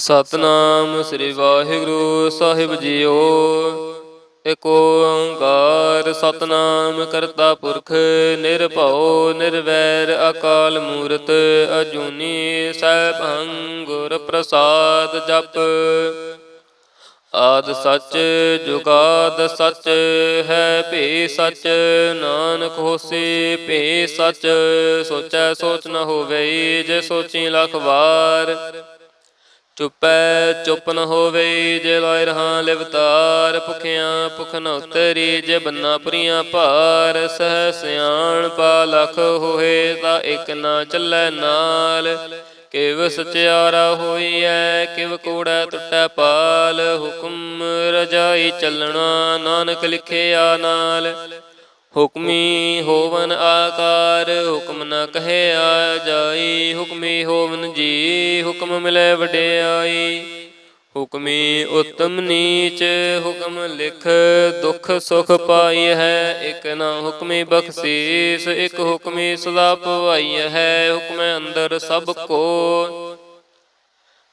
ਸਤਨਾਮ ਸ੍ਰੀ ਵਾਹਿਗੁਰੂ ਸਾਹਿਬ ਜੀਓ। ਏਕ ਓੰਕਾਰ ਸਤਨਾਮ ਕਰਤਾ ਪੁਰਖ, ਨਿਰਭਉ, ਨਿਰਵੈਰ, ਅਕਾਲ ਮੂਰਤ, ਅਜੂਨੀ ਸੈਭੰ ਗੁਰ ਪ੍ਰਸਾਦ ਜਪ। ਆਦ ਸੱਚ, ਜੁਗਾਦ ਸੱਚ, ਹੈ ਭੇ ਸੱਚ, ਨਾਨਕ ਹੋਸੀ ਭੇ ਸੱਚ। ਸੋਚੈ ਸੋਚ ਨ ਹੋਵੇ ਜੇ ਸੋਚੀ ਲੱਖ ਵਾਰ। ਚੁੱਪੈ, ਚੁੱਪ ਨ ਹੋਵੇ, ਜੇ ਲਾਇ ਰਹਾ ਲਿਵਤਾਰ, ਭੁਖਿਆਂ ਭੁਖ ਨ ਉਤਰੀ, ਜੇ ਬੰਨਾ ਪੁਰੀਆਂ ਭਾਰ, ਸਹਿ ਸਿਆਣ ਪਾ ਲਖ ਹੋਏ, ਤਾਂ ਇਕ ਨਾ ਚੱਲੈ ਨਾਲ। ਕਿਵ ਸਚਿਆਰਾ ਹੋਈਐ, ਕਿਵ ਕੂੜੈ ਟੁੱਟੈ ਪਾਲ, ਹੁਕਮ ਰਜਾਈ ਚੱਲਣਾ, ਨਾਨਕ ਲਿਖਿਆ ਨਾਲ। ਹੁਕਮੀ ਹੋਵਨ ਆਕਾਰ, ਹੁਕਮ ਨ ਆ ਜਾਈ। ਹੁਕਮੀ ਹੋਵਨ ਜੀ, ਹੁਕਮ ਮਿਲੇ ਵਡਿਆਈ। ਹੁਕਮੀ ਉਤਮ ਨੀਚ, ਹੁਕਮ ਲਿਖ ਦੁਖ ਸੁਖ ਪਾਈ ਹੈ। ਇਕ ਨਾ ਹੁਕਮੀ ਬਖਸ਼ੀਸ, ਇਕ ਹੁਕਮੀ ਸਦਾ ਭਵਾਈ ਹੈ। ਹੁਕਮੈ ਅੰਦਰ ਸਭ ਕੋ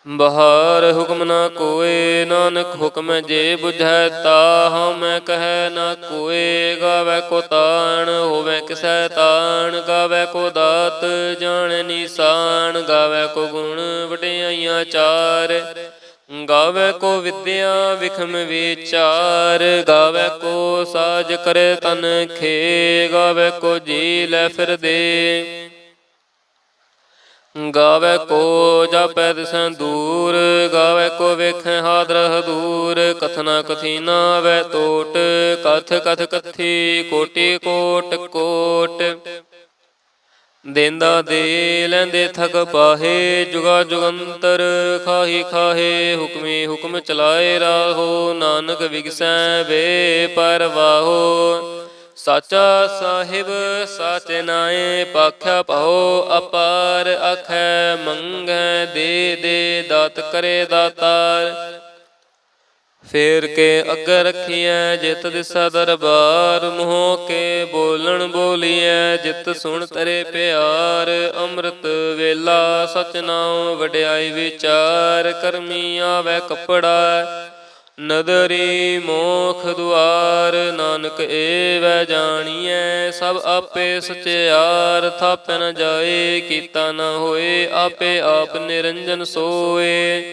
ਬਹਾਰ ਹੁਕਮ ਨਾ ਕੋਏ, ਨਾਨਕ ਹੁਕਮ ਜੇ 부ਝੈ ਤਾ ਹਉਮੈ ਕਹੈ ਨਾ ਕੋਏ, ਗਾਵੇ ਕੋ ਤਾਣ, ਹੋਵੇ ਕਿਸੈ ਤਾਣ, ਗਾਵੇ ਕੋ ਦਾਤ, ਜਾਣ ਨਿਸ਼ਾਨ, ਗਾਵੇ ਕੋ ਗੁਣ, ਵਡਿਆਈਆਂ ਚਾਰ। ਗਾਵੇ ਕੋ ਵਿਦਿਆ ਵਿਖਮ ਵਿਚਾਰ, ਗਾਵੇ ਕੋ ਸਾਜ ਕਰੇ ਤਨ ਖੇ, ਗਾਵੇ ਕੋ ਜੀ ਲੈ ਫਿਰ ਦੇ ਗਾਵੇ ਕੋ ਜਾਪੈ ਦਿਸੈ ਦੂਰ, ਗਾਵੇ ਕੋ ਵੇਖੈ ਹਾਦਰ ਹਦੂਰ ਕਥਨਾ ਕਥੀ ਨਾ ਆਵੈ ਕਥ ਕਥ ਕਥੀ ਕੋਟੀ ਕੋਟ ਕੋਟ। ਦੇਂਦਾ ਦੇ ਲੈਂਦੇ ਥਕ ਪਾਹੇ, ਜੁਗਾ ਜੁਗੰਤਰ, ਖਾਹੀ ਖਾਹੇ, ਹੁਕਮੀ ਹੁਕਮ ਚਲਾਏ ਰਾਹੋ, ਨਾਨਕ ਵਿਗਸੈ ਵੇ ਪਰਵਾਹੋ ਸਾਚਾ ਸਾਹਿਬ ਸਚ ਨਾਏ ਪਾਖਿਆ ਪਾਓ ਅਪਾਰ ਅਖੈ ਮੰਗੈ ਦੇ ਦੇ ਦਾਤ ਕਰੇ ਦਾਤਾਰ। ਫੇਰ ਕੇ ਅੱਗੇ ਰਖੀਐ ਜਿਤ ਦਿਸਾ ਦਰਬਾਰ, ਮੋਹ ਕੇ ਬੋਲਣ ਬੋਲੀਐ ਜਿਤ ਸੁਣ ਤਰੇ ਪਿਆਰ। ਅੰਮ੍ਰਿਤ ਵੇਲਾ ਸਚ ਨਾਮ ਵਡਿਆਈ ਵਿਚਾਰ, ਕਰਮੀ ਆਵੇ ਕਪੜਾ। ਨਦਰੀ ਮੋਖ ਦੁਆਰ, ਨਾਨਕ ਏਵੈ ਜਾਣੀਐ, ਸਭ ਆਪੇ ਸਚਿਆਰ, ਥਾਪੈ ਨ ਜਾਏ, ਕੀਤਾ ਨ ਹੋਏ, ਆਪੇ ਆਪ ਨਿਰੰਜਨ ਸੋਏ।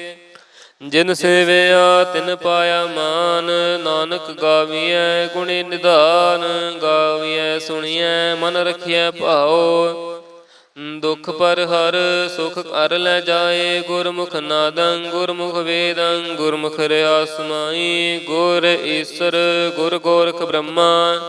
ਜਿਨ ਸੇਵਿਆ, ਤਿਨ ਪਾਇਆ ਮਾਨ, ਨਾਨਕ ਗਾਵੀਐ, ਗੁਣੀ ਨਿਧਾਨ, ਗਾਵੀਐ, ਸੁਣੀਐ, ਮਨ ਰਖਿਐ ਭਾਉ। ਦੁਖ ਪਰ ਹਰ ਸੁਖ ਕਰ ਲੈ ਜਾਏ, ਗੁਰਮੁਖ ਨਾਦੰ, ਗੁਰਮੁਖ ਵੇਦੰ, ਗੁਰਮੁਖ ਰਿਆ ਸਮਾਈ ਗੁਰ ਈਸਰ, ਗੁਰ ਗੋਰਖ ਬ੍ਰਹਮਾ,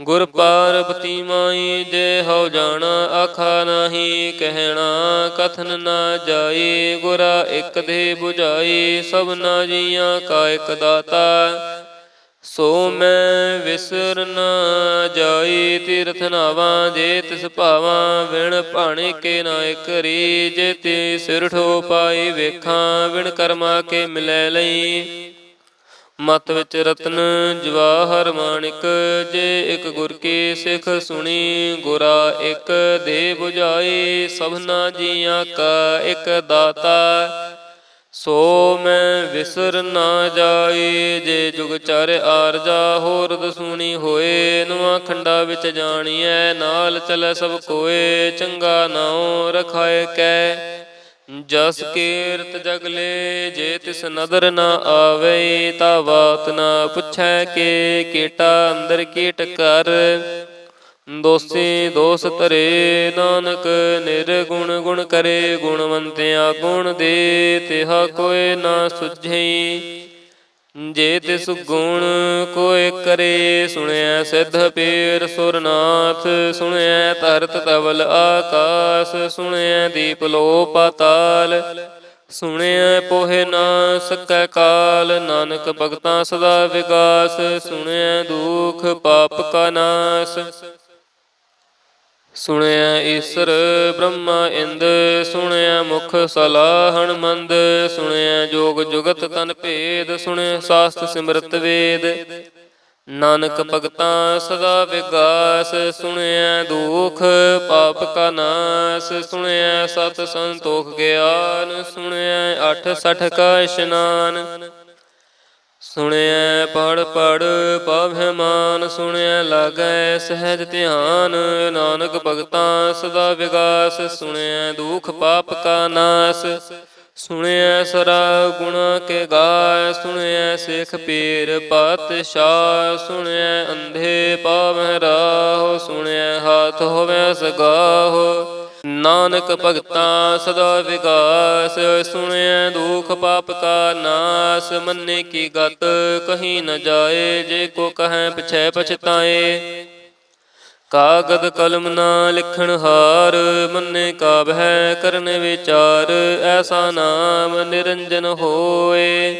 ਗੁਰ ਪਾਰਬਤੀ ਮਾਈ, ਜੇ ਹਉ ਜਾਣਾ, ਆਖਾ ਨਾਹੀ, ਕਹਿਣਾ, ਕਥਨ ਨਾ ਜਾਏ ਗੁਰਾ ਇਕ ਦੇ 부ਝਾਈ ਸਭਨਾ ਜੀਆਂ ਕਾ ਇਕ ਦਾਤਾ। ਸੋ ਮੈਂ ਵਿਸਰ ਨਾ ਜਾਈ ਤੀਰਥ ਨਾਵਾਂ, ਜੇ ਤਿਸ ਭਾਵਾਂ ਵਿਣ ਭਾਣੇ ਕੇ ਨਾ ਕਰੀ ਜੇ ਤੇ ਸਿਰ ਠੋ ਪਾਈ ਵੇਖਾਂ ਵਿਣ ਕਰਮਾ ਕੇ ਮਿਲੈ ਲਈ। ਮਤ ਵਿੱਚ ਰਤਨ ਜਵਾਹਰ ਮਾਣਿਕ ਜੇ ਇੱਕ ਗੁਰ ਕੀ ਸਿੱਖ ਸੁਣੀ, ਗੁਰਾ ਇੱਕ ਦੇ 부ਝਾਈ ਸਭਨਾ ਜੀਆਂ ਕਾ ਇੱਕ ਦਾਤਾ। ਸੋ ਮੈਂ ਵਿਸਰ ਨਾ ਜਾਈ ਜੇ ਜੁਗ ਚਰ ਆਰਜਾ, ਹੋਰ ਦਸੂਣੀ ਹੋਏ, ਨਵਾਂ ਖੰਡਾ ਵਿੱਚ ਜਾਣੀਐ, ਨਾਲ ਚੱਲੈ ਸਭ ਕੋਏ, ਚੰਗਾ ਨਾਉ ਰਖਾਏ ਕੈ। ਜਸ ਕੀਰਤ ਜਗਲੇ ਜੇ ਤਿਸ ਨਦਰ ਨਾ ਆਵੇ, ਤਾ ਬਾਤ ਨਾ ਪੁੱਛੈ ਕੇ ਕੀਟਾ ਅੰਦਰ ਕੀਟ ਕਰ। ਦੋਸੀ ਦੋਸ ਤਰੇ ਨਾਨਕ, ਨਿਰਗੁਣ ਗੁਣ ਕਰੇ ਗੁਣਵੰਤਿਆ ਗੁਣ ਦੇ, ਤਿਹਾ ਕੋਏ ਨਾ ਸੁਝਈ। ਜੇ ਤਿਸ ਗੁਣ ਕੋਇ ਕਰੇ ਸੁਣਿਆ ਸਿੱਧ ਪੀਰ ਸੁਰਨਾਥ ਸੁਣਿਆ ਧਰਤ ਤਵਲ ਆਕਾਸ ਸੁਣਿਆ ਦੀਪ ਲੋ ਪਾਤਾਲ ਸੁਣਿਆ ਪੋਹਿ ਨਾ ਸਕੈ ਕਾਲ, ਨਾਨਕ ਭਗਤਾਂ ਸਦਾ ਵਿਗਾਸ। ਸੁਣਿਆ ਦੁਖ ਪਾਪ ਕਾ ਨਾਸ। ਸੁਣਿਆ ਈਸਰ ਬ੍ਰਹਮਾ ਇੰਦ, ਸੁਣਿਆ ਮੁਖ ਸਲਾਹਣ ਮੰਦ ਸੁਣਿਆ ਜੋਗ ਜੁਗਤ ਤਨ ਭੇਦ, ਸੁਣਿਆ ਸਾਸਤ ਸਿਮਰਤ ਵੇਦ। ਨਾਨਕ ਭਗਤਾਂ ਸਦਾ ਵਿਗਾਸ, ਸੁਣਿਆ ਦੁਖ ਪਾਪ ਕਾ ਨਾਸ, ਸੁਣਿਆ ਸਤ ਸੰਤੋਖ ਗਿਆਨ, ਸੁਣਿਆ ਅਠ ਸਠ ਕਾ ਇਸ਼ਨਾਨ। ਸੁਣਿਆ ਪੜ ਪੜ ਪਾਵਹਿ ਮਾਨ ਸੁਣਿਆ ਲਾਗੈ ਸਹਿਜ ਧਿਆਨ, ਨਾਨਕ ਭਗਤਾਂ ਸਦਾ ਵਿਗਾਸ ਸੁਣਿਆ ਦੁਖ ਪਾਪ ਕਾ ਨਾਸ। ਸੁਣਿਆ ਸਰਾ ਗੁਣਾ ਕੇ ਗਾਇ ਸੁਣਿਆ ਸਿੱਖ ਪੀਰ ਪਾਤਸ਼ਾਹ ਸੁਣਿਆ ਅੰਧੇ ਪਾਵਹਿ ਰਾਹ ਸੁਣਿਆ ਹਾਥ ਹੋਵੇ ਸਗਾਹ। ਨਾਨਕ ਭਗਤਾਂ ਸਦਾ ਵਿਗਾਸ ਸੁਣਿਆ ਦੁਖ ਪਾਪ ਕਾ ਨਾਸ, ਮੰਨੇ ਕੀ ਗਤ, ਕਹੀ ਨ ਜਾਏ, ਜੇ ਕੋ ਕਹੈ ਪਛੈ ਪਛਤਾਏ। ਕਾਗਦ ਕਲਮ ਨਾ ਲਿਖਣ ਹਾਰ, ਮੰਨੇ ਕਾਬਹਿ ਕਰਨ ਵਿਚਾਰ, ਐਸਾ ਨਾਮ ਨਿਰੰਜਨ ਹੋਏ।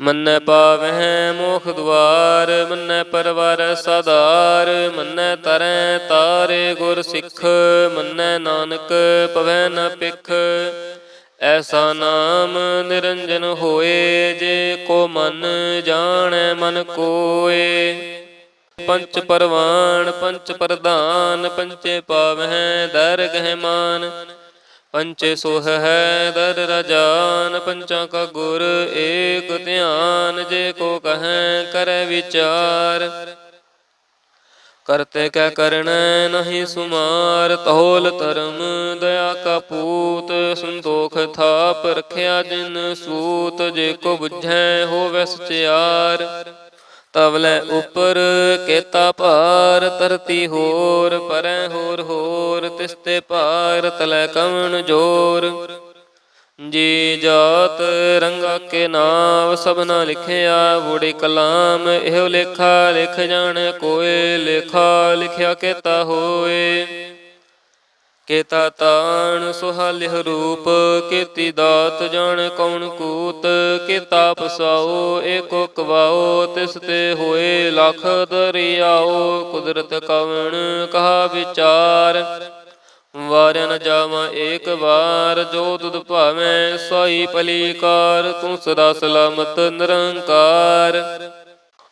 ਮੰਨੈ ਪਾਵਹਿ ਮੋਖ ਦੁਆਰ, ਮੰਨੈ ਪਰਵਰ ਸਦਾਰ, ਮੰਨੈ ਤਰੈ ਤਾਰੇ ਗੁਰ ਸਿੱਖ, ਮੰਨੈ ਨਾਨਕ ਪਵੈ ਨ ਪਿਖ। ਐਸਾ ਨਾਮ ਨਿਰੰਜਨ ਹੋਏ, ਜੇ ਕੋ ਮਨ ਜਾਣੈ ਮਨ ਕੋਏ। ਪੰਚ ਪਰਵਾਨ, ਪੰਚ ਪ੍ਰਧਾਨ, ਪੰਚੇ ਪਾਵਹਿ ਦਰਗਹਿ ਮਾਨ। ਪੰਚੇ ਸੋਹ ਹੈ, ਦਰ ਰਜਾਨ, ਪੰਚਾਂ ਕਾ ਗੁਰ ਏਕ ਧਿਆਨ, ਜੇ ਕੋ ਕਹੈ ਕਰੈ ਵਿਚਾਰ। ਕਰਤੇ ਕੈ ਕਰਣੈ ਨਹੀਂ ਸੁਮਾਰ ਤਹੋਲ ਧਰਮ ਦਇਆ ਕਾ ਪੂਤ, ਸੰਤੋਖ ਥਾਪ ਰਖਿਆ ਜਿਨ ਸੂਤ, ਜੇ ਕੋ ਬੁਝੈ ਹੋਵੈ ਸਚਿਆਰ। ਤਵਲੇ ਉਪਰ ਕੇਤਾ ਭਾਰ, ਧਰਤੀ ਹੋਰ, ਪਰੈ ਹੋਰ ਹੋਰ, ਤਿਸਤੇ ਭਾਰ, ਤਲੇ ਕਵਣ ਜੋਰ। ਜੀ ਜਾਤ ਰੰਗਾ ਕੇ ਨਾਮ ਸਭਨਾ ਲਿਖਿਆ ਬੁੜੀ ਕਲਾਮ, ਇਹੋ ਲੇਖਾ ਲਿਖ ਜਾਣ ਕੋਏ, ਲੇਖਾ ਲਿਖਿਆ ਕੇਤਾ ਹੋਏ। ਕੇਤਾ ਤਾਣ, ਸੁਹਾਲਿਹ ਰੂਪ, ਕੀਤੀ ਦਾਤ ਜਾਣ ਕੌਣ ਕੂਤ, ਕੀਤਾ ਪਸਾਓ ਏਕੋ ਕਵਾਓ ਤਿਸ ਤੇ ਹੋਏ ਲਖ ਦਰਿਆਓ ਕੁਦਰਤ ਕਵਣ, ਕਹਾ ਵਿਚਾਰ। ਵਾਰਿਆ ਨ ਜਾਵਾਂ ਏਕ ਵਾਰ, ਜੋ ਤੁਧ ਭਾਵੇਂ, ਸਾਈ ਪਲੀਕਾਰ ਤੂੰ ਸਦਾ ਸਲਾਮਤ ਨਿਰੰਕਾਰ।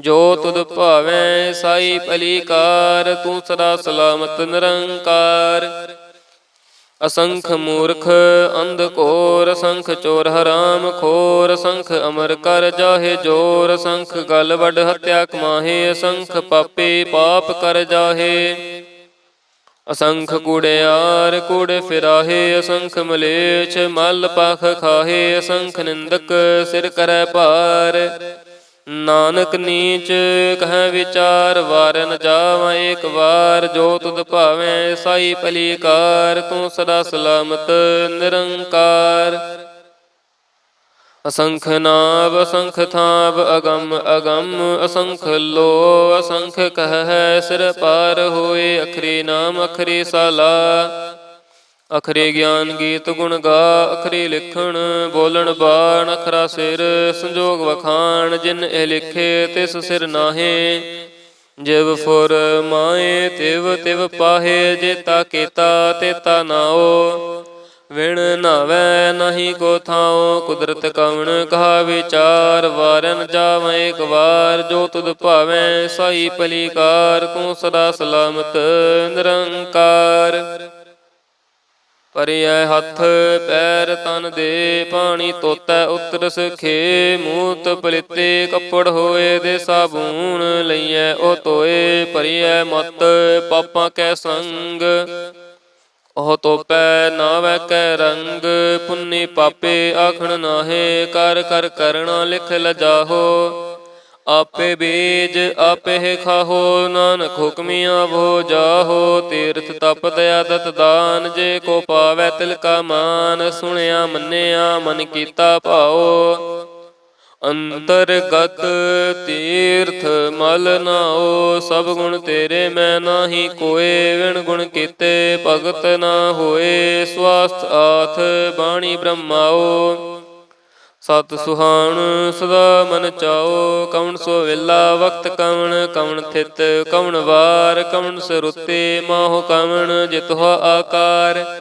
ਜੋ ਤੁਧ ਭਾਵੈ ਸਾਈ ਭਲੀਕਾਰ, ਤੂੰ ਸਦਾ ਸਲਾਮਤ ਨਿਰੰਕਾਰ। ਅਸੰਖ ਮੂਰਖ, ਅੰਧ ਘੋਰ, ਅਸੰਖ ਚੋਰ ਹਰਾਮ ਖੋਰ, ਅਸੰਖ ਅਮਰ ਕਰ ਜਾਹੇ ਜੋਰ, ਅਸੰਖ ਗਲ ਵੱਡ ਹਤਿਆ ਕਮਾਹੇ, ਅਸੰਖ ਪਾਪੇ ਪਾਪ ਕਰ ਜਾਹੇ। ਅਸੰਖ ਕੂੜਿਆਰ ਕੂੜੇ ਫਿਰਾਹੇ, ਅਸੰਖ ਮਲੇਛ ਮਲ ਪਖ ਖਾਹੇ, ਅਸੰਖ ਨਿੰਦਕ ਸਿਰ ਕਰੈ ਭਾਰ। ਨਾਨਕ ਨੀਚ ਕਹਿ ਵਿਚਾਰ ਵਾਰਨ ਜਾਵਾਂ ਏਕ ਵਾਰ, ਜੋ ਤੁਧ ਭਾਵੇਂ ਸਾਈ ਭਲੀਕਾਰ, ਤੂੰ ਸਦਾ ਸਲਾਮਤ, ਨਿਰੰਕਾਰ। ਅਸੰਖ ਨਾਭ ਅਸੰਖ ਥਾਪ ਅਗੰਮ ਅਗੰਮ, ਅਸੰਖ ਲੋ, ਅਸੰਖ ਕਹਿ ਸਿਰ ਪਾਰ ਹੋਏ, ਅਖਰੀ ਨਾਮ, ਅਖਰੀ ਸਾਲਾ। ਅਖਰੀ ਗਿਆਨ ਗੀਤ ਗੁਣ ਗਾ, ਅਖਰੀ ਲਿਖਣ ਬੋਲਣ ਬਾਣ, ਅਖਰਾ ਸਿਰ ਸੰਜੋਗ ਵਖਾਣ, ਜਿਨ ਇਹ ਲਿਖੇ ਤਿਸ ਸਿਰ ਨਾਹੇ। ਜਿਵ ਫੁਰ ਮਾਏ, ਤਿਵ ਤਿਵ ਪਾਹੇ ਜੇਤਾ ਕੀਤਾ ਤੇਤਾ ਨਾਓ। ਵਿਣ ਨਾਵੈ ਨਹੀਂ ਕੋ ਥਾਉ ਕੁਦਰਤ ਕਵਣ ਕਹਾ ਵਿਚਾਰ, ਵਾਰਨ ਜਾਵੈ ਇੱਕ ਵਾਰ, ਜੋ ਤੁਧ ਭਾਵੈ ਸਾਈ ਭਲੀਕਾਰ ਤੂੰ ਸਦਾ ਸਲਾਮਤ ਨਿਰੰਕਾਰ। ਪਰਿਐ ਹੱਥ, ਪੈਰ ਤਨ ਦੇ, ਪਾਣੀ ਤੋਤੈ ਉਤਰ ਸਖੇ ਮੂਤ ਪਲਿਤੇ, ਕੱਪੜ ਹੋਏ ਦੇ ਸਾਬੂਨ ਲਈਐ, ਉਹ ਤੋਏ ਪਰਿਐ ਮਤ, ਪਾਪਾਂ ਕੈ ਸੰਗ। ਉਹ ਤੋਪੈ ਨਾਵੈ ਕੈ ਰੰਗ, ਪੁੰਨੀ ਪਾਪੇ ਆਖਣ ਨਾਹੇ, ਕਰ ਕਰ, ਕਰਣਾ ਲਿਖ ਲਜਾਹੋ। ਆਪੇ ਬੀਜ ਆਪੇ ਖਾਹੋ, ਨਾਨਕ ਹੁਕਮੀਆਂ ਭੋ ਜਾਹੋ, ਤੀਰਥ ਤਪ ਦਇਆ ਦਤ ਦਾਨ, ਜੇ ਕੋ ਪਾਵੈ ਤਿਲ ਕਾ ਮਾਨ, ਸੁਣਿਆ ਮੰਨਿਆ ਮਨ ਕੀਤਾ ਭਾਓ ਅੰਤਰਗਤ ਤੀਰਥ ਮਲ ਨਾਓ ਸਭ ਗੁਣ ਤੇਰੇ ਮੈਂ ਨਾਹੀ ਕੋਏ, ਵਿਣ ਗੁਣ ਕੀਤੇ ਭਗਤ ਨਾ ਹੋਏ, ਸਵਾਸਥ ਆਥ ਬਾਣੀ ਬ੍ਰਹਮਾਓ ਸਤ ਸੁਹਾਣ, ਸਦਾ ਮਨ ਚਾਓ, ਕਵਣ ਸੋ ਵੇਲਾ ਵਕਤ ਕਵਣ ਕਵਣ ਥਿਤ ਕਵਣ ਵਾਰ, ਕਵਣ ਸਰੁੱਤੇ ਮਾਹੁ ਕਵਣ, ਜਿਤੁ ਆਕਾਰ।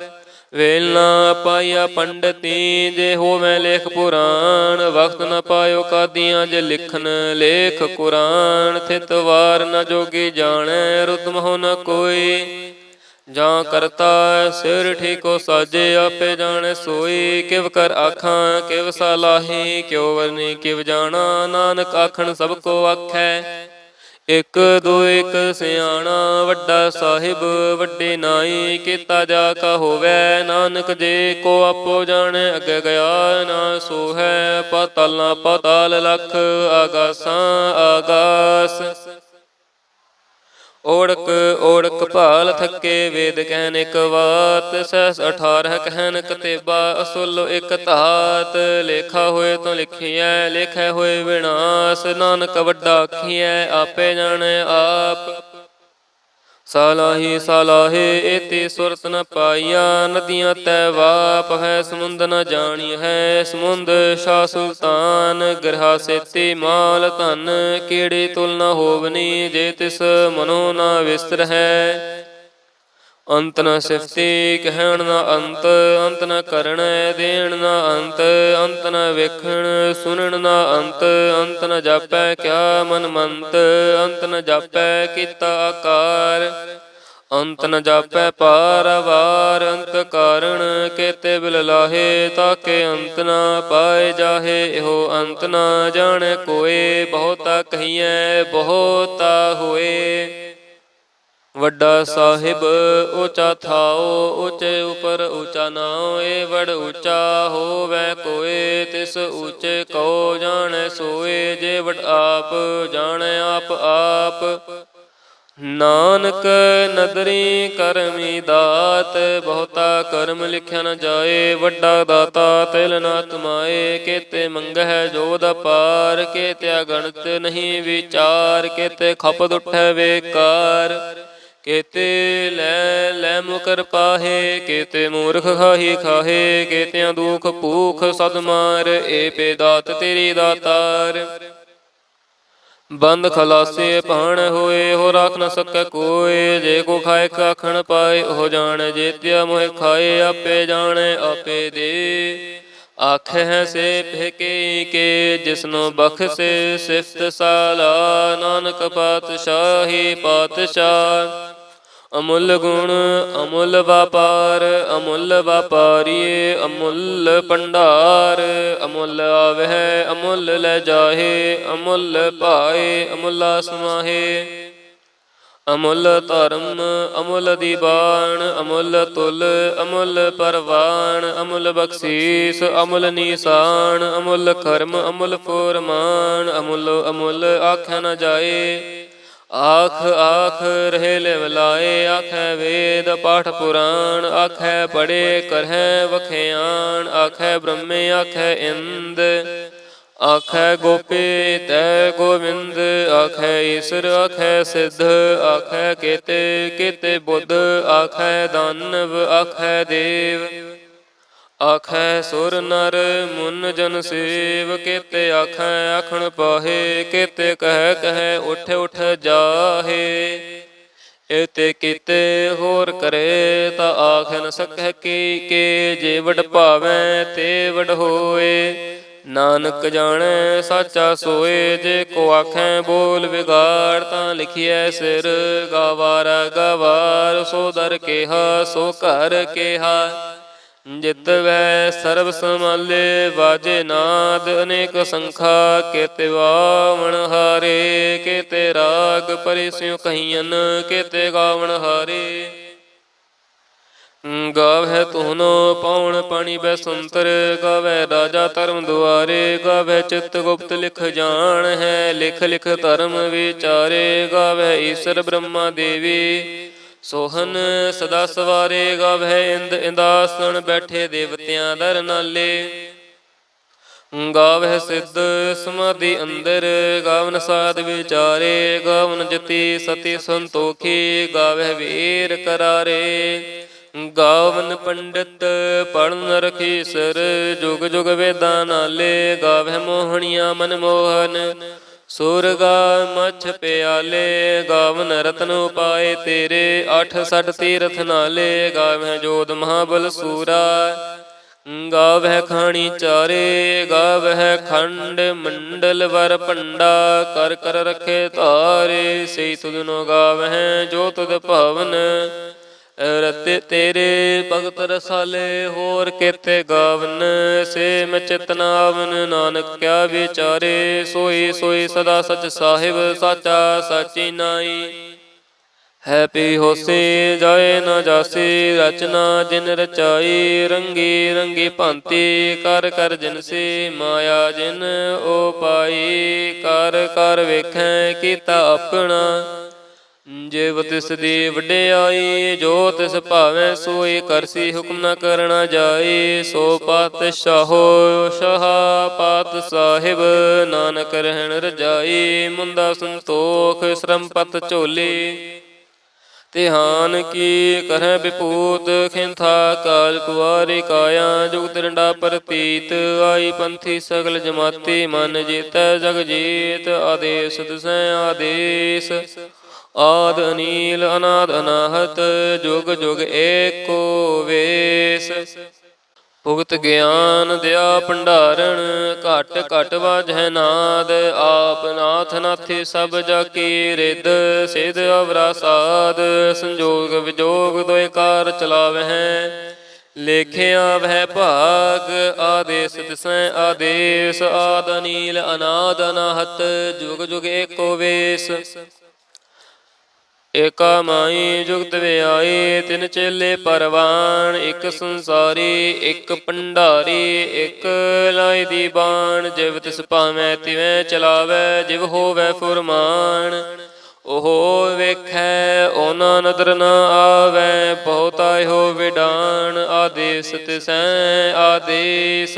ਵੇਲਨਾ ਪਾਇਆ ਪੰਡਤੀ, ਜੇ ਹੋਵੇ ਲੇਖ ਪੁਰਾਣ, ਵਕਤ ਨ ਪਾਇਓ ਕਾਦੀਆਂ, ਜੇ ਲਿਖਨ ਲੇਖ ਕੁਰਾਨ। ਥਿਤ ਵਾਰ ਨ ਜੋਗੀ ਜਾਣੈ ਰੁੱਤ ਮਹੁ ਨ ਕੋਈ। ਜਾਂ ਕਰਤਾ ਸਿਰ ਠੀਕੋ ਸਾਜੇ, ਆਪੇ ਜਾਣੇ ਸੋਈ। ਕਿਵ ਕਰ ਆਖਾਂ, ਕਿਵ ਸਲਾਹੀ ਕਿਉ ਵਰਨੀ, ਕਿਵ ਜਾਣਾ। ਨਾਨਕ ਆਖਣ ਸਭ ਕੋ ਆਖੈ। ਇਕ ਦੋ ਇਕ ਸਿਆਣਾ, ਵੱਡਾ ਸਾਹਿਬ, ਵੱਡੇ ਨਾਈ, ਕੀਤਾ ਜਾ ਕਾ ਹੋਵੇ। ਨਾਨਕ ਜੇ ਕੋ ਆਪੋ ਜਾਣੈ, ਅੱਗੇ ਗਿਆ ਨਾ ਸੋ ਹੈ ਪਤਾਲਾਂ ਪਤਾਲ ਲਖ ਆਗਾਸਾਂ, ਆਗਾਸ। ਓੜਕ ਓੜਕ ਭਾਲ ਥੱਕੇ ਵੇਦ ਕਹਿਨ ਇਕ ਬਾਤ ਸਹਿਸ 18 ਕਹਿਨ ਕਤੇਬਾ ਅਸੁਲ ਇਕ ਧਾਤ। ਲੇਖਾ ਹੋਏ ਤੋਂ ਲਿਖੀਐ, ਲੇਖੈ ਹੋਏ ਵਿਨਾਸ਼, ਨਾਨਕ ਵੱਡਾ ਆਖੀਐ, ਆਪੇ ਜਾਣੈ ਆਪ। ਸਾਲਾਹੀ ਸਾਲਾਹੇ ਏਤੀ ਸੁਰਤ ਨ ਪਾਈਆ, ਨਦੀਆਂ ਤੈ ਵਾਪ ਹੈ, ਸਮੁੰਦ ਨ ਜਾਣੀ ਹੈ, ਸਮੁੰਦ ਸ਼ਾ ਸੁਲਤਾਨ, ਗ੍ਰਹਾ ਸੇਤੀ ਮਾਲ ਧਨ ਕੀੜੀ ਤੁਲ ਨ ਹੋਵਨੀ, ਜੇ ਤਿਸ ਮਨੋ ਨ ਵਿਸਰ ਹੈ। ਅੰਤ ਨ ਸਿਫਤੀ ਕਹਿਣ ਨਾ ਅੰਤ ਅੰਤ ਨ ਕਰਣੈ ਦੇਣ ਨਾ ਅੰਤ ਅੰਤ ਨ ਵੇਖਣ ਸੁਣਨ ਨਾ ਅੰਤ ਅੰਤ ਨ ਜਾਪੈ ਕਿਆ ਮਨ ਮੰਤ, ਅੰਤ ਨ ਜਾਪੈ ਕੀਤਾ ਆਕਾਰ। ਅੰਤ ਨ ਜਾਪੈ ਪਾਰਵਾਰ ਅੰਤ ਕਾਰਣ ਕੇਤੇ ਬਿਲ ਲਾਹੇ, ਤਾਕੇ ਅੰਤ ਨ ਪਾਏ ਜਾਹੇ, ਇਹੋ ਅੰਤ ਨ ਜਾਣੈ ਕੋਏ, ਬਹੁਤਾ ਕਹੀਐ, ਬਹੁਤਾ ਹੋਏ। ਵੱਡਾ ਸਾਹਿਬ ਉੱਚਾ ਥਾਓ ਉੱਚੇ ਉਪਰ ਉੱਚਾ ਨਾਉ ਏ ਵਡ ਉੱਚਾ ਹੋਵੇ ਕੋਏ, ਤਿਸ ਉੱਚੇ ਕਉ ਜਾਣੈ ਸੋਏ, ਜੇ ਵਡ ਆਪ ਜਾਣੈ ਆਪ ਆਪ। ਨਾਨਕ ਨਦਰੀ ਕਰਮੀ ਦਾਤ, ਬਹੁਤਾ ਕਰਮ ਲਿਖਿਆ ਨ ਜਾਏ, ਵੱਡਾ ਦਾਤਾ ਤਿਲ ਨਾ ਤਮਾਏ ਕੇਤੇ ਮੰਗਹਿ ਜੋਦ ਪਾਰ ਕੇਤੇ ਅਗਣਤ ਨਹੀਂ ਵਿਚਾਰ, ਕੇਤੇ ਖਪਦ ਉਠੈ ਵੇਕਾਰ। ਕੇਤੇ ਲੈ ਲੈ ਮੁਕਰ ਪਾਹੇ ਕੇਤੇ ਮੂਰਖ ਖਾਹੀ ਖਾਹੇ, ਕੇਤਿਆਂ ਦੁਖ ਭੂਖ ਸਦ ਮਾਰ, ਏ ਪੇ ਦਾਤ ਤੇਰੀ ਦਾਤਾਰ। ਬੰਦ ਖਲਾਸੇ ਭਾਣ ਹੋਏ, ਹੋ ਰਾਖ ਨ ਸਕੈ ਕੋਏ, ਜੇ ਕੋ ਖਾਏ ਕਾਖਣ ਪਾਏ ਹੋ ਜਾਣ, ਜੇਤਿਆ ਮੋਹਿ ਖਾਏ, ਆਪੇ ਜਾਣੈ, ਆਪੇ ਦੇ। ਆਖੇ ਸੇ ਫੇਕੇ ਕੇ, ਜਿਸਨੂੰ ਬਖਸ਼ੇ ਸਿਫਤ ਸਾਲਾ, ਨਾਨਕ ਪਾਤਸ਼ਾਹੀ ਪਾਤਸ਼ਾਹ। ਅਮੁੱਲ ਗੁਣ, ਅਮੁੱਲ ਵਪਾਰ, ਅਮੁੱਲ ਵਪਾਰੀਏ, ਅਮੁੱਲ ਭੰਡਾਰ। ਅਮੁੱਲ ਆਵਹਿ, ਅਮੁੱਲ ਲੈ ਜਾਹੇ, ਅਮੁੱਲ ਭਾਏ, ਅਮੁੱਲਾ ਸਮਾਹੇ ਅਮੁੱਲ ਧਰਮ, ਅਮੁੱਲ ਦੀਵਾਨ, ਅਮੁੱਲ ਤੁਲ, ਅਮੁੱਲ ਪਰਵਾਨ, ਅਮੁੱਲ ਬਖਸ਼ੀਸ, ਅਮੁੱਲ ਨੀਸਾਨ, ਅਮੁੱਲ ਕਰਮ ਅਮੁੱਲ ਫੁਰਮਾਨ, ਅਮੁੱਲ ਅਮੁੱਲ ਆਖਿਆ ਨਾ ਜਾਏ। ਆਖ ਆਖ ਰਹੇ ਲਿਵ ਆਖੈ ਵੇਦ ਪਾਠ ਪੁਰਾਣ, ਆਖੈ ਪੜੇ ਕਰਹਿ ਵਖਿਆਣ, ਆਖੈ ਬ੍ਰਹਮੇ, ਆਖੈ ਇੰਦ। ਆਖੈ ਗੋਪੀ ਤੈ ਗੋਵਿੰਦ ਆਖੈ ਈਸਰ, ਆਖੈ ਸਿੱਧ, ਆਖੈ ਕੇਤੇ ਕੇਤੇ ਬੁੱਧ, ਆਖੈ ਦਾਨਵ, ਆਖੈ ਦੇਵ। ਆਖੈ ਸੁਰ ਨਰ, ਮੁਨ ਜਨ ਸੇਵ, ਕੇਤੇ ਆਖੈ ਆਖਣ ਪਾਹੇ, ਕੇਤੇ ਕਹਿ ਕਹਿ ਉਠ ਉਠ ਜਾਹੇ। ਇਤੇ ਕੀਤੇ ਹੋਰ ਕਰੇ ਤਾਂ ਆਖ ਨ ਸਕੈ ਕੀ, ਕੇ ਜੇ ਵਡ ਭਾਵੈ ਤੇ ਵਡ ਹੋਏ। ਨਾਨਕ ਜਾਣੈ, ਸਾਚਾ ਸੋਏ, ਜੇ ਕੋ ਆਖੈ ਬੋਲ ਵਿਗਾੜ, ਤਾਂ ਲਿਖਿਐ ਸਿਰ ਗਾਵਾਰ, ਗਵਾਰ, ਸੋ ਦਰ ਕੇਹਾ, ਸੋ ਘਰ ਕੇਹਾ। ਜਿਤ ਵੈ ਸਰਬ ਸਮਾਲੇ ਵਾਜੇ ਨਾਦ, ਅਨੇਕ ਸੰਖਾ ਕੇਤੇ ਵਾਵਣ ਹਾਰੇ ਕੇਤੇ ਰਾਗ ਪਰਿਸਿਉ ਕਹੀਨ ਕੇਤੇ ਗਾਵਣ ਹਾਰੇ। ਗਾਵੈ ਤੁਹਨੋ ਪਾਉਣ ਪਾਣੀ ਬੈ ਸੰਤਰ ਗਾਵੈ ਰਾਜਾ ਧਰਮ ਦੁਆਰੇ ਗਾਵੈ ਚਿਤ ਗੁਪਤ ਲਿਖ ਜਾਣ ਹੈ, ਲਿਖ ਲਿਖ ਧਰਮ ਵਿਚਾਰੇ ਗਾਵੈ ਈਸ਼ਰ ਬ੍ਰਹਮਾ ਦੇਵੀ। ਸੋਹਨ ਸਦਾ ਸਵਾਰੇ ਗਾਵੈ ਇੰਦ ਇੰਦਾਸਣ ਬੈਠੇ ਦੇਵਤਿਆਂ ਦਰ ਨਾਲੇ। ਗਾਵਹਿ ਸਿੱਧ ਸਮਾਧੀ ਅੰਦਰ, ਗਾਵਨ ਸਾਧ ਵਿਚਾਰੇ, ਗਾਵਨ ਜਤੀ ਸਤੀ ਸੰਤੋਖੀ, ਗਾਵਹਿ ਵੀਰ ਕਰਾਰੇ। ਗਾਵਨ ਪੰਡਿਤ ਪੜਨ ਰਖੀ ਸਰ ਜੁਗ ਜੁਗ ਵੇਦਾਂ ਨਾਲੇ ਗਾਵਹਿ ਮੋਹਣੀਆਂ ਮਨ ਮੋਹਨ। ਸੁਰਗਾ ਮਛ ਪਿਆਲੇ, ਗਾਵਨ ਰਤਨ ਉਪਾਏ ਤੇਰੇ, ਅਠ ਸੱਠ ਤੀਰਥ ਨਾਲੇ, ਗਾਵਹਿ ਜੋਧ ਮਹਾਬਲ ਸੂਰਾ। ਗਾਵਹਿ ਖਾਣੀ ਚਾਰੇ, ਗਾਵਹਿ ਖੰਡ ਮੰਡਲ ਵਰ ਪੰਡਾ ਕਰ ਕਰ ਰਖੇ ਧਾਰੇ ਸੇ ਤੁਧਨੋ ਗਾਵਹਿ ਜੋ ਤੁਧ ਭਵਨ। ਰਤੇ ਤੇਰੇ ਭਗਤ ਰਸਾਲੇ ਹੋਰ ਕੇਤੇ ਗਾਵਨ? ਸੇ ਮੈਂ ਚਿਤਨਾਵਨ ਨਾਨਕ ਕਿਆ ਵਿਚਾਰੇ? ਸੋਈ ਸੋਈ ਸਦਾ ਸਚ ਸਾਹਿਬ, ਸਾਚਾ ਸਾਚੀ ਨਾਈ। ਹੈ ਪੀ ਹੋਸੀ, ਜਾਏ ਨਾ ਜਾਸੀ, ਰਚਨਾ ਜਿਨ ਰਚਾਈ, ਰੰਗੀ ਰੰਗੀ ਭਾਂਤੀ। ਕਰ ਕਰ ਜਿਨਸੀ ਮਾਇਆ ਜਿਨ ਓ ਪਾਈ। ਕਰ ਕਰ ਵੇਖੈ ਕੀਤਾ ਆਪਣਾ। ਜਿਵ ਤਿਸ ਦੀ ਵਡਿਆਈ, ਜੋ ਤਿਸ ਭਾਵੇਂ ਸੋਈ ਕਰਸੀ ਹੁਕਮ ਨਾ ਕਰਣਾ ਜਾਈ। ਸੋ ਪਾਤਸ਼ਾਹੋ, ਸ਼ਾਹ ਪਾਤ ਸਾਹਿਬ, ਨਾਨਕ ਰਹਿਣ ਰਜਾਈ। ਮੁੰਦਾ ਸੰਤੋਖ ਸ਼ਰਮਪਤ ਝੋਲੀ। ਤਿਹਾਨ ਕੀ ਕਰਹਿ ਵਿਪੂਤ, ਖਿੰਥਾ ਕਾਲ ਕੁਵਾਰੀ ਕਾਇਆ ਜੁਗਤ ਰੰਡਾ ਪ੍ਰਤੀਤ। ਆਈ ਪੰਥੀ ਸਗਲ ਜਮਾਤੀ, ਮਨ ਜੀਤੈ ਜਗ ਜੀਤ। ਆਦੇਸ ਦਿਸੈ ਆਦੇਸ। ਆਦ ਅਨੀਲ ਅਨਾਦ ਅਨਾਹਤ, ਜੁਗ ਜੁਗ ਏਕੋ ਵੇਸ। ਭੁਗਤ ਗਿਆਨ ਦਿਆ ਭੰਡਾਰਣ, ਘਟ ਘਟ ਵਾਜੈ ਨਾਦ। ਆਪ ਨਾਥ ਨਾਥੀ ਸਭ ਜਾ ਕੀ ਰਿਦ ਸਿਧ ਅਵਰਾ ਸਾਧ। ਸੰਜੋਗ ਵਿਜੋਗ ਦੋਇ ਕਾਰ ਚਲਾਵਹਿ, ਲੇਖਿਆ ਵਹਿ ਭਾਗ। ਆਦੇਸ ਤਿਸੈ ਆਦੇਸ, ਆਦ ਅਨੀਲ ਅਨਾਦ ਅਨਾਹਤ, ਜੁਗ ਜੁਗ ਏਕੋ ਵੇਸ। ਏਕਾ ਮਾਈ ਜੁਗਤ ਵਿਆਈ ਤਿਨ ਚੇਲੇ ਪਰਵਾਨ, ਇੱਕ ਸੰਸਾਰੀ, ਇੱਕ ਭੰਡਾਰੀ, ਇੱਕ ਲਾਈ ਦੀ ਬਾਣ, ਜਿਵ ਤਿਸ ਭਾਵੇਂ ਤਿਵੇਂ ਚਲਾਵੇ, ਜਿਵ ਹੋਵੇ ਫੁਰਮਾਨ। ਉਹ ਵੇਖੈ ਉਹਨਾਂ ਨਦਰ ਨ ਆਵੇ, ਬਹੁਤਾ ਹੋ ਵਿਡਾਨ ਆਦੇਸ ਤਿਸੈ ਆਦੇਸ।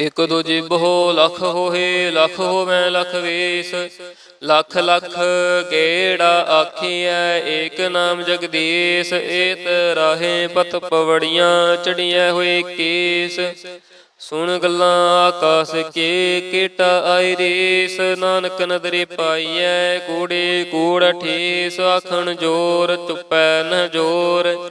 ਇਕ ਦੂਜੀ ਜਿਬ ਹੋ ਲਖ ਹੋਏ, ਲਖ ਹੋਵੇ ਲਖ ਵੇਸ। ਲਖ ਲਖ ਗੇੜਾ ਆਖੀਐ, ਏਕ ਨਾਮ ਜਗਦੀਸ਼। ਏਤ ਰਾਹੇ ਪਤ ਪਵੜੀਆਂ ਚੜੀਐ ਹੋਏ ਕੇਸ। ਸੁਣ ਗੱਲਾਂ ਆਕਾਸ ਕੇ, ਕੀਟਾ ਆਈ ਰੇਸ। ਨਾਨਕ ਨਦਰੀ ਪਾਈਐ ਕੂੜੇ ਕੂੜ ਠੇਸ। ਆਖਣ ਜੋਰ, ਚੁਪੈ ਨ ਜੋਰ।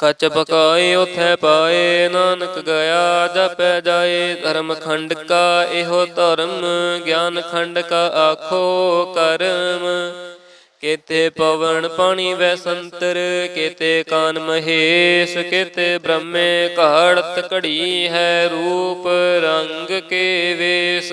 ਕੱਚ ਪਕਾਏ ਉਥੈ ਪਾਏ ਨਾਨਕ ਗਿਆ ਜਪੈ ਜਾਏ ਧਰਮ ਖੰਡ ਕਾ ਇਹੋ ਧਰਮ ਗਿਆਨ ਖੰਡ ਕਾ ਆਖੋ ਕਰਮ। ਕੇਤੇ ਪਵਨ ਪਾਣੀ ਵੈ ਸੰਤਰ ਕੇਤੇ ਕਾਨ ਮਹੇਸ਼ ਕੇਤੇ ਬ੍ਰਹਮੇ ਘਾੜਤ ਘੜੀ ਹੈ ਰੂਪ ਰੰਗ ਕੇ ਵੇਸ।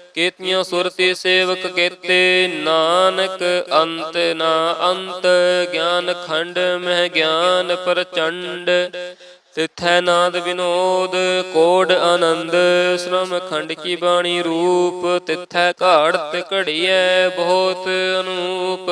ਕੀਤੀਆਂ ਸੁਰਤੀ ਸੇਵਕ ਕੀਤੇ, ਨਾਨਕ ਅੰਤ ਨਾ ਅੰਤ, ਗਿਆਨ ਖੰਡ ਮਹਿ ਗਿਆਨ ਪ੍ਰਚੰਡ। ਤਿਥੈ ਨਾਦ ਵਿਨੋਦ ਕੋਡ ਆਨੰਦ, ਸ਼੍ਰਮ ਖੰਡ ਕੀ ਬਾਣੀ ਰੂਪ, ਤਿਥੈ ਘਾੜਤ ਘੜੀਐ ਬਹੁਤ ਅਨੂਪ।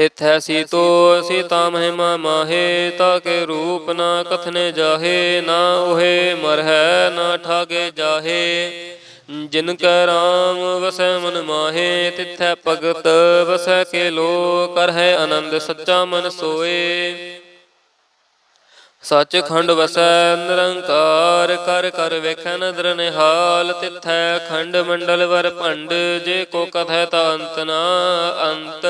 ਤਿਥੈ ਸੀਤੋ ਸੀਤਾ ਮਹਿਮਾ ਮਾਹੇ ਤਾਕੇ ਰੂਪ ਨਾ ਕਥਨੇ ਜਾਹੇ ਨਾ ਉਹੇ ਮਰਹਿ ਨਾ ਠਾਗੇ ਜਾਹੇ। ਜਿਨ ਕੈ ਰਾਮ ਵਸੈ ਮਨ ਮਾਹੇ ਤਿਥੈ ਭਗਤ ਵਸੈ ਕੇ ਲੋ ਕਰਹਿ ਆਨੰਦ ਸੱਚਾ ਮਨ ਸੋਏ। ਸੱਚ ਖੰਡ ਵਸੈ ਨਿਰੰਕਾਰ ਕਰ ਕਰ ਵੇਖੈ ਨਦਰ ਨਿਹਾਲ ਤਿਥੈ ਖੰਡ ਮੰਡਲ ਵਰ ਭੰਡ ਜੇ ਕੋ ਕਥੈ ਤਾ ਅੰਤ ਨਾ ਅੰਤ।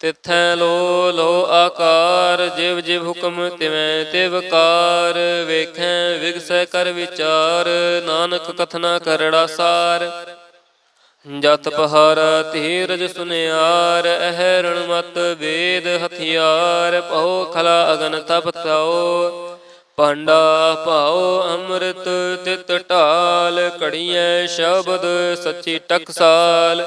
ਤਿਥੈ ਲੋ ਲੋ ਆਕਾਰ, ਜਿਵ ਜਿਵ ਹੁਕਮ ਤਿਵੈ ਤਿਵ ਕਾਰ, ਵੇਖੈ ਵਿਗਸੈ ਕਰ ਵਿਚਾਰ, ਨਾਨਕ ਕਥਨਾ ਕਰੜਾ ਸਾਰ। ਜਤ ਪਹਾਰਾ ਧੀਰਜ ਸੁਨਿਆਰ, ਅਹਰਣ ਮਤ ਵੇਦ ਹਥਿਆਰ, ਭਉ ਖਲਾ ਅਗਨ ਤਪ ਤਾਓ ਪਾਂਡਾ ਭਾਉ ਅੰਮ੍ਰਿਤ ਤਿਤ ਢਾਲ, ਘੜੀਐ ਸ਼ਬਦ ਸੱਚੀ ਟਕਸਾਲ।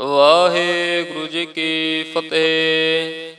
ਵਾਹਿਗੁਰੂ ਜੀ ਕੀ ਫਤਿਹ।